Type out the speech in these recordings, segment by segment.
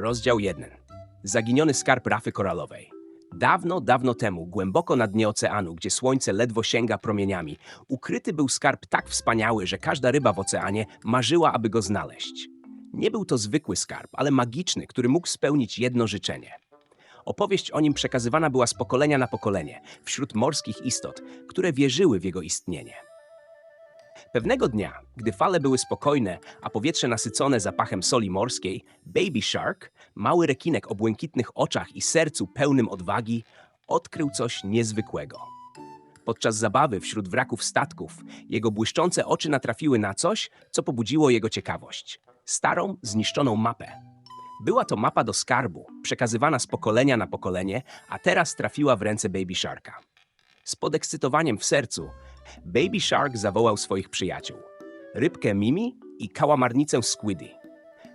Rozdział 1. Zaginiony skarb rafy koralowej. Dawno, dawno temu, głęboko na dnie oceanu, gdzie słońce ledwo sięga promieniami, ukryty był skarb tak wspaniały, że każda ryba w oceanie marzyła, aby go znaleźć. Nie był to zwykły skarb, ale magiczny, który mógł spełnić jedno życzenie. Opowieść o nim przekazywana była z pokolenia na pokolenie wśród morskich istot, które wierzyły w jego istnienie. Pewnego dnia, gdy fale były spokojne, a powietrze nasycone zapachem soli morskiej, Baby Shark, mały rekinek o błękitnych oczach i sercu pełnym odwagi, odkrył coś niezwykłego. Podczas zabawy wśród wraków statków, jego błyszczące oczy natrafiły na coś, co pobudziło jego ciekawość. Starą, zniszczoną mapę. Była to mapa do skarbu, przekazywana z pokolenia na pokolenie, a teraz trafiła w ręce Baby Sharka. Z podekscytowaniem w sercu, Baby Shark zawołał swoich przyjaciół. Rybkę Mimi i kałamarnicę Squiddy.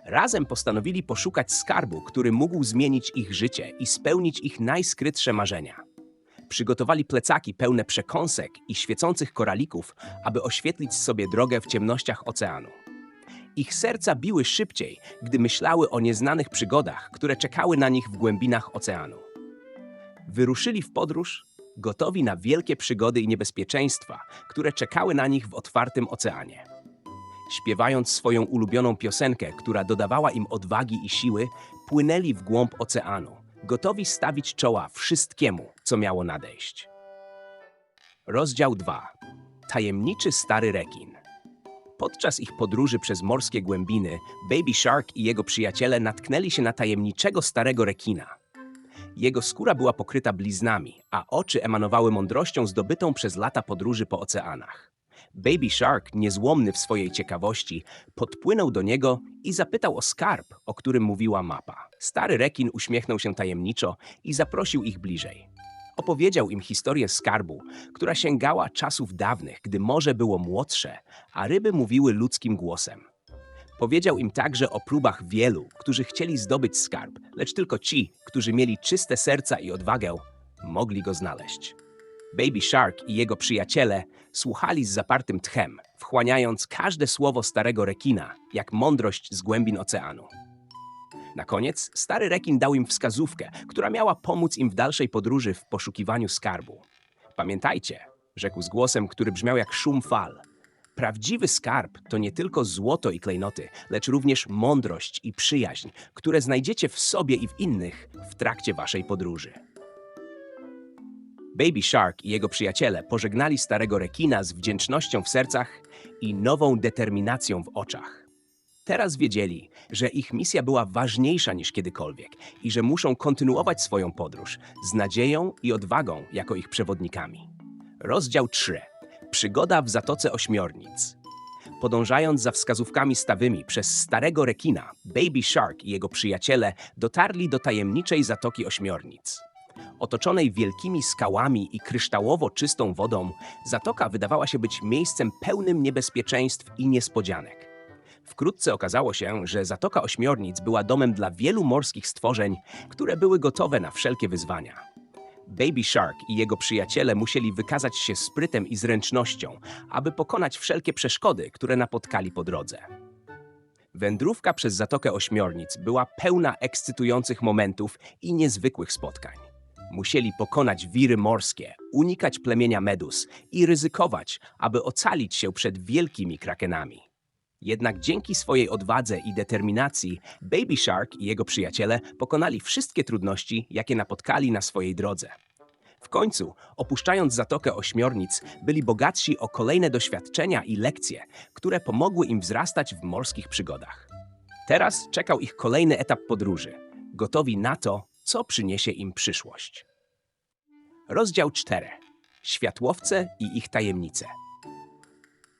Razem postanowili poszukać skarbu, który mógł zmienić ich życie i spełnić ich najskrytsze marzenia. Przygotowali plecaki pełne przekąsek i świecących koralików, aby oświetlić sobie drogę w ciemnościach oceanu. Ich serca biły szybciej, gdy myślały o nieznanych przygodach, które czekały na nich w głębinach oceanu. Wyruszyli w podróż, gotowi na wielkie przygody i niebezpieczeństwa, które czekały na nich w otwartym oceanie. Śpiewając swoją ulubioną piosenkę, która dodawała im odwagi i siły, płynęli w głąb oceanu, gotowi stawić czoła wszystkiemu, co miało nadejść. Rozdział 2. Tajemniczy stary rekin. Podczas ich podróży przez morskie głębiny, Baby Shark i jego przyjaciele natknęli się na tajemniczego starego rekina. Jego skóra była pokryta bliznami, a oczy emanowały mądrością zdobytą przez lata podróży po oceanach. Baby Shark, niezłomny w swojej ciekawości, podpłynął do niego i zapytał o skarb, o którym mówiła mapa. Stary rekin uśmiechnął się tajemniczo i zaprosił ich bliżej. Opowiedział im historię skarbu, która sięgała czasów dawnych, gdy morze było młodsze, a ryby mówiły ludzkim głosem. Powiedział im także o próbach wielu, którzy chcieli zdobyć skarb, lecz tylko ci, którzy mieli czyste serca i odwagę, mogli go znaleźć. Baby Shark i jego przyjaciele słuchali z zapartym tchem, wchłaniając każde słowo starego rekina, jak mądrość z głębin oceanu. Na koniec stary rekin dał im wskazówkę, która miała pomóc im w dalszej podróży w poszukiwaniu skarbu. Pamiętajcie, rzekł z głosem, który brzmiał jak szum fal. Prawdziwy skarb to nie tylko złoto i klejnoty, lecz również mądrość i przyjaźń, które znajdziecie w sobie i w innych w trakcie waszej podróży. Baby Shark i jego przyjaciele pożegnali starego rekina z wdzięcznością w sercach i nową determinacją w oczach. Teraz wiedzieli, że ich misja była ważniejsza niż kiedykolwiek i że muszą kontynuować swoją podróż z nadzieją i odwagą jako ich przewodnikami. Rozdział 3. Przygoda w Zatoce Ośmiornic. Podążając za wskazówkami stawymi przez starego rekina, Baby Shark i jego przyjaciele dotarli do tajemniczej Zatoki Ośmiornic. Otoczonej wielkimi skałami i kryształowo czystą wodą, zatoka wydawała się być miejscem pełnym niebezpieczeństw i niespodzianek. Wkrótce okazało się, że Zatoka Ośmiornic była domem dla wielu morskich stworzeń, które były gotowe na wszelkie wyzwania. Baby Shark i jego przyjaciele musieli wykazać się sprytem i zręcznością, aby pokonać wszelkie przeszkody, które napotkali po drodze. Wędrówka przez Zatokę Ośmiornic była pełna ekscytujących momentów i niezwykłych spotkań. Musieli pokonać wiry morskie, unikać plemienia medus i ryzykować, aby ocalić się przed wielkimi krakenami. Jednak dzięki swojej odwadze i determinacji, Baby Shark i jego przyjaciele pokonali wszystkie trudności, jakie napotkali na swojej drodze. W końcu, opuszczając Zatokę Ośmiornic, byli bogatsi o kolejne doświadczenia i lekcje, które pomogły im wzrastać w morskich przygodach. Teraz czekał ich kolejny etap podróży, gotowi na to, co przyniesie im przyszłość. Rozdział 4. Światłowce i ich tajemnice.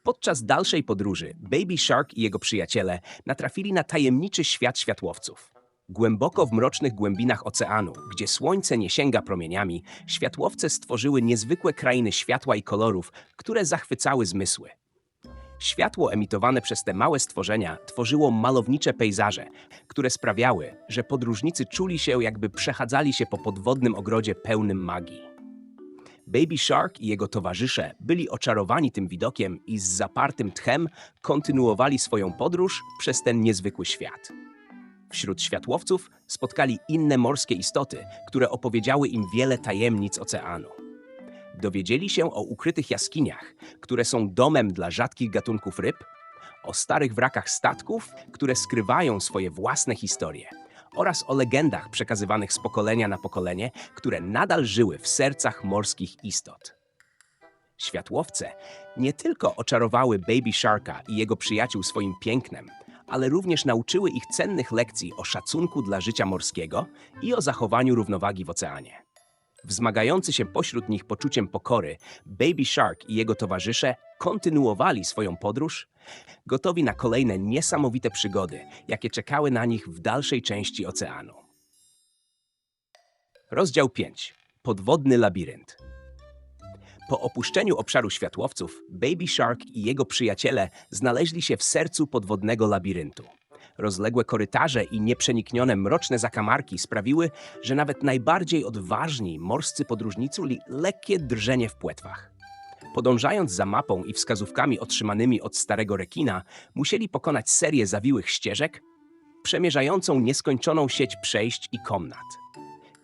Podczas dalszej podróży Baby Shark i jego przyjaciele natrafili na tajemniczy świat światłowców. Głęboko w mrocznych głębinach oceanu, gdzie słońce nie sięga promieniami, światłowce stworzyły niezwykłe krainy światła i kolorów, które zachwycały zmysły. Światło emitowane przez te małe stworzenia tworzyło malownicze pejzaże, które sprawiały, że podróżnicy czuli się, jakby przechadzali się po podwodnym ogrodzie pełnym magii. Baby Shark i jego towarzysze byli oczarowani tym widokiem i z zapartym tchem kontynuowali swoją podróż przez ten niezwykły świat. Wśród światłowców spotkali inne morskie istoty, które opowiedziały im wiele tajemnic oceanu. Dowiedzieli się o ukrytych jaskiniach, które są domem dla rzadkich gatunków ryb, o starych wrakach statków, które skrywają swoje własne historie, oraz o legendach przekazywanych z pokolenia na pokolenie, które nadal żyły w sercach morskich istot. Światłowce nie tylko oczarowały Baby Sharka i jego przyjaciół swoim pięknem, ale również nauczyły ich cennych lekcji o szacunku dla życia morskiego i o zachowaniu równowagi w oceanie. Wzmagający się pośród nich poczuciem pokory, Baby Shark i jego towarzysze kontynuowali swoją podróż, gotowi na kolejne niesamowite przygody, jakie czekały na nich w dalszej części oceanu. Rozdział 5. Podwodny labirynt. Po opuszczeniu obszaru światłowców, Baby Shark i jego przyjaciele znaleźli się w sercu podwodnego labiryntu. Rozległe korytarze i nieprzeniknione mroczne zakamarki sprawiły, że nawet najbardziej odważni morscy podróżnicy mieli lekkie drżenie w płetwach. Podążając za mapą i wskazówkami otrzymanymi od starego rekina, musieli pokonać serię zawiłych ścieżek, przemierzającą nieskończoną sieć przejść i komnat.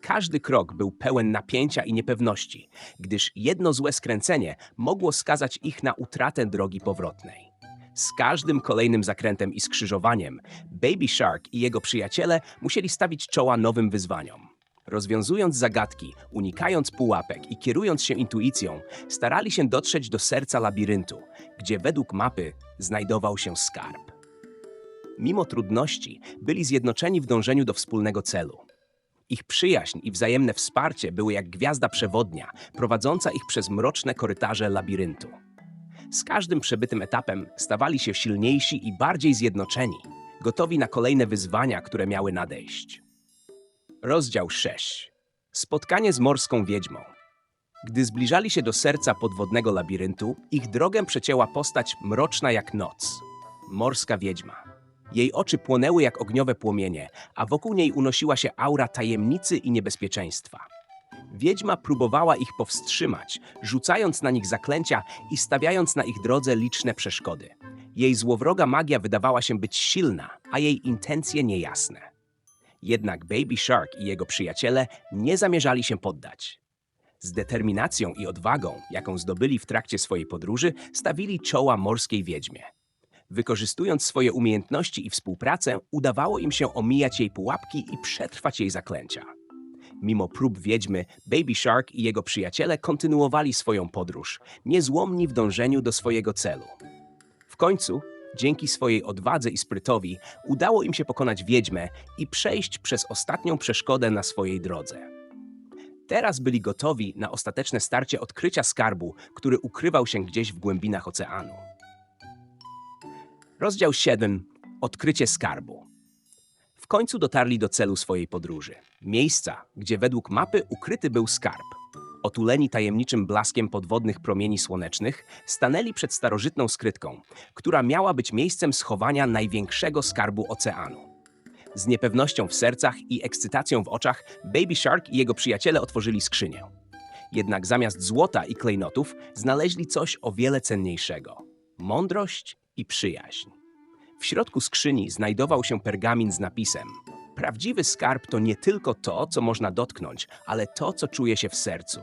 Każdy krok był pełen napięcia i niepewności, gdyż jedno złe skręcenie mogło skazać ich na utratę drogi powrotnej. Z każdym kolejnym zakrętem i skrzyżowaniem Baby Shark i jego przyjaciele musieli stawić czoła nowym wyzwaniom. Rozwiązując zagadki, unikając pułapek i kierując się intuicją, starali się dotrzeć do serca labiryntu, gdzie według mapy znajdował się skarb. Mimo trudności, byli zjednoczeni w dążeniu do wspólnego celu. Ich przyjaźń i wzajemne wsparcie były jak gwiazda przewodnia, prowadząca ich przez mroczne korytarze labiryntu. Z każdym przebytym etapem stawali się silniejsi i bardziej zjednoczeni, gotowi na kolejne wyzwania, które miały nadejść. Rozdział 6. Spotkanie z morską wiedźmą. Gdy zbliżali się do serca podwodnego labiryntu, ich drogę przecięła postać mroczna jak noc. Morska wiedźma. Jej oczy płonęły jak ogniowe płomienie, a wokół niej unosiła się aura tajemnicy i niebezpieczeństwa. Wiedźma próbowała ich powstrzymać, rzucając na nich zaklęcia i stawiając na ich drodze liczne przeszkody. Jej złowroga magia wydawała się być silna, a jej intencje niejasne. Jednak Baby Shark i jego przyjaciele nie zamierzali się poddać. Z determinacją i odwagą, jaką zdobyli w trakcie swojej podróży, stawili czoła morskiej wiedźmie. Wykorzystując swoje umiejętności i współpracę, udawało im się omijać jej pułapki i przetrwać jej zaklęcia. Mimo prób wiedźmy, Baby Shark i jego przyjaciele kontynuowali swoją podróż, niezłomni w dążeniu do swojego celu. W końcu, dzięki swojej odwadze i sprytowi, udało im się pokonać wiedźmę i przejść przez ostatnią przeszkodę na swojej drodze. Teraz byli gotowi na ostateczne starcie odkrycia skarbu, który ukrywał się gdzieś w głębinach oceanu. Rozdział 7. Odkrycie skarbu. Końcu dotarli do celu swojej podróży. Miejsca, gdzie według mapy ukryty był skarb. Otuleni tajemniczym blaskiem podwodnych promieni słonecznych, stanęli przed starożytną skrytką, która miała być miejscem schowania największego skarbu oceanu. Z niepewnością w sercach i ekscytacją w oczach, Baby Shark i jego przyjaciele otworzyli skrzynię. Jednak zamiast złota i klejnotów znaleźli coś o wiele cenniejszego mądrość i przyjaźń. W środku skrzyni znajdował się pergamin z napisem: Prawdziwy skarb to nie tylko to, co można dotknąć, ale to, co czuje się w sercu.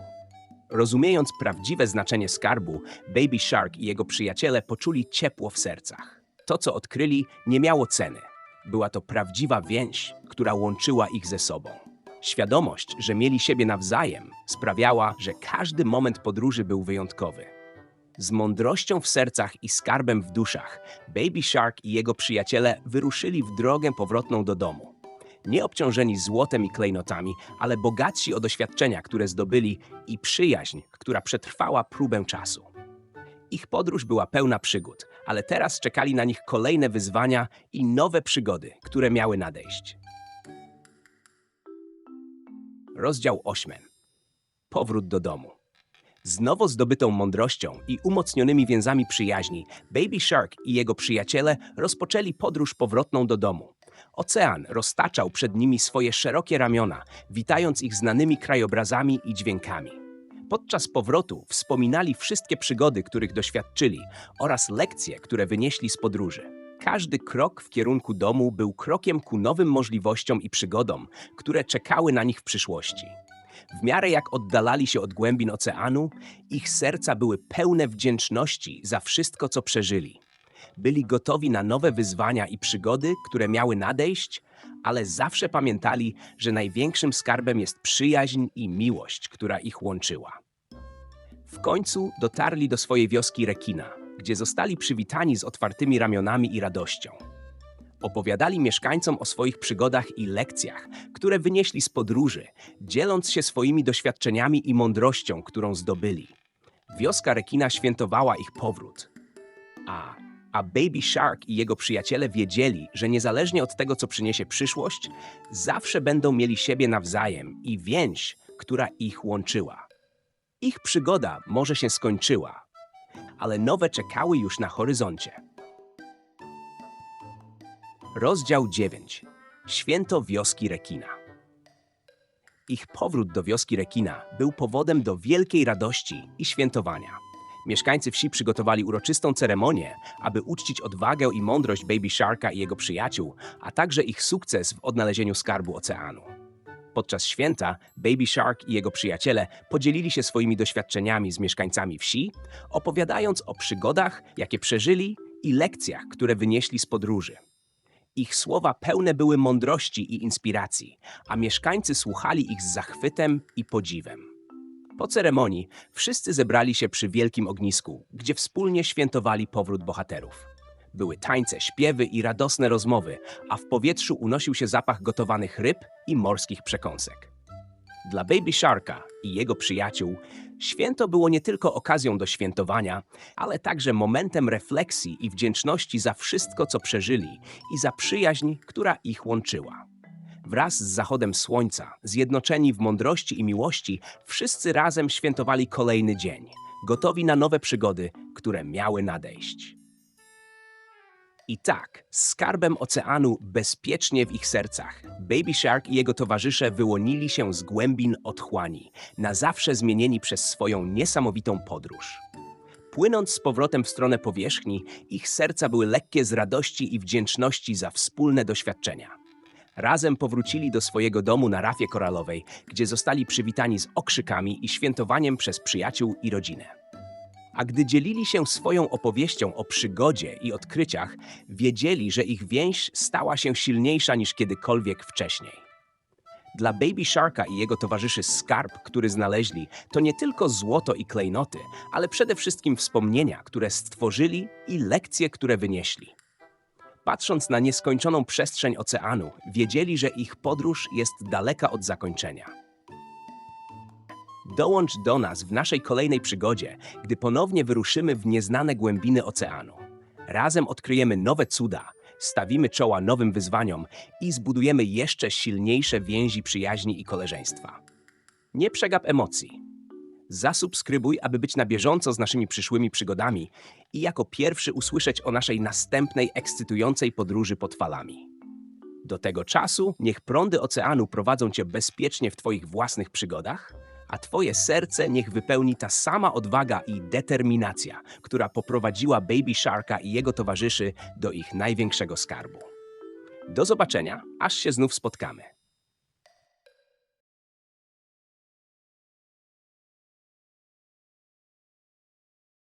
Rozumiejąc prawdziwe znaczenie skarbu, Baby Shark i jego przyjaciele poczuli ciepło w sercach. To, co odkryli, nie miało ceny. Była to prawdziwa więź, która łączyła ich ze sobą. Świadomość, że mieli siebie nawzajem, sprawiała, że każdy moment podróży był wyjątkowy. Z mądrością w sercach i skarbem w duszach, Baby Shark i jego przyjaciele wyruszyli w drogę powrotną do domu. Nie obciążeni złotem i klejnotami, ale bogatsi o doświadczenia, które zdobyli i przyjaźń, która przetrwała próbę czasu. Ich podróż była pełna przygód, ale teraz czekali na nich kolejne wyzwania i nowe przygody, które miały nadejść. Rozdział 8. Powrót do domu. Z nowo zdobytą mądrością i umocnionymi więzami przyjaźni, Baby Shark i jego przyjaciele rozpoczęli podróż powrotną do domu. Ocean roztaczał przed nimi swoje szerokie ramiona, witając ich znanymi krajobrazami i dźwiękami. Podczas powrotu wspominali wszystkie przygody, których doświadczyli oraz lekcje, które wynieśli z podróży. Każdy krok w kierunku domu był krokiem ku nowym możliwościom i przygodom, które czekały na nich w przyszłości. W miarę jak oddalali się od głębin oceanu, ich serca były pełne wdzięczności za wszystko, co przeżyli. Byli gotowi na nowe wyzwania i przygody, które miały nadejść, ale zawsze pamiętali, że największym skarbem jest przyjaźń i miłość, która ich łączyła. W końcu dotarli do swojej wioski Rekina, gdzie zostali przywitani z otwartymi ramionami i radością. Opowiadali mieszkańcom o swoich przygodach i lekcjach, które wynieśli z podróży, dzieląc się swoimi doświadczeniami i mądrością, którą zdobyli. Wioska Rekina świętowała ich powrót. A, a Baby Shark i jego przyjaciele wiedzieli, że niezależnie od tego, co przyniesie przyszłość, zawsze będą mieli siebie nawzajem i więź, która ich łączyła. Ich przygoda może się skończyła, ale nowe czekały już na horyzoncie. Rozdział 9. Święto wioski Rekina. Ich powrót do wioski Rekina był powodem do wielkiej radości i świętowania. Mieszkańcy wsi przygotowali uroczystą ceremonię, aby uczcić odwagę i mądrość Baby Sharka i jego przyjaciół, a także ich sukces w odnalezieniu skarbu oceanu. Podczas święta Baby Shark i jego przyjaciele podzielili się swoimi doświadczeniami z mieszkańcami wsi, opowiadając o przygodach, jakie przeżyli i lekcjach, które wynieśli z podróży. Ich słowa pełne były mądrości i inspiracji, a mieszkańcy słuchali ich z zachwytem i podziwem. Po ceremonii wszyscy zebrali się przy wielkim ognisku, gdzie wspólnie świętowali powrót bohaterów. Były tańce, śpiewy i radosne rozmowy, a w powietrzu unosił się zapach gotowanych ryb i morskich przekąsek. Dla Baby Sharka i jego przyjaciół święto było nie tylko okazją do świętowania, ale także momentem refleksji i wdzięczności za wszystko, co przeżyli i za przyjaźń, która ich łączyła. Wraz z zachodem słońca, zjednoczeni w mądrości i miłości, wszyscy razem świętowali kolejny dzień, gotowi na nowe przygody, które miały nadejść. I tak, skarbem oceanu bezpiecznie w ich sercach, Baby Shark i jego towarzysze wyłonili się z głębin otchłani, na zawsze zmienieni przez swoją niesamowitą podróż. Płynąc z powrotem w stronę powierzchni, ich serca były lekkie z radości i wdzięczności za wspólne doświadczenia. Razem powrócili do swojego domu na rafie koralowej, gdzie zostali przywitani z okrzykami i świętowaniem przez przyjaciół i rodzinę. A gdy dzielili się swoją opowieścią o przygodzie i odkryciach, wiedzieli, że ich więź stała się silniejsza niż kiedykolwiek wcześniej. Dla Baby Sharka i jego towarzyszy skarb, który znaleźli, to nie tylko złoto i klejnoty, ale przede wszystkim wspomnienia, które stworzyli i lekcje, które wynieśli. Patrząc na nieskończoną przestrzeń oceanu, wiedzieli, że ich podróż jest daleka od zakończenia. Dołącz do nas w naszej kolejnej przygodzie, gdy ponownie wyruszymy w nieznane głębiny oceanu. Razem odkryjemy nowe cuda, stawimy czoła nowym wyzwaniom i zbudujemy jeszcze silniejsze więzi przyjaźni i koleżeństwa. Nie przegap emocji. Zasubskrybuj, aby być na bieżąco z naszymi przyszłymi przygodami i jako pierwszy usłyszeć o naszej następnej ekscytującej podróży pod falami. Do tego czasu niech prądy oceanu prowadzą cię bezpiecznie w twoich własnych przygodach, a twoje serce niech wypełni ta sama odwaga i determinacja, która poprowadziła Baby Sharka i jego towarzyszy do ich największego skarbu. Do zobaczenia, aż się znów spotkamy.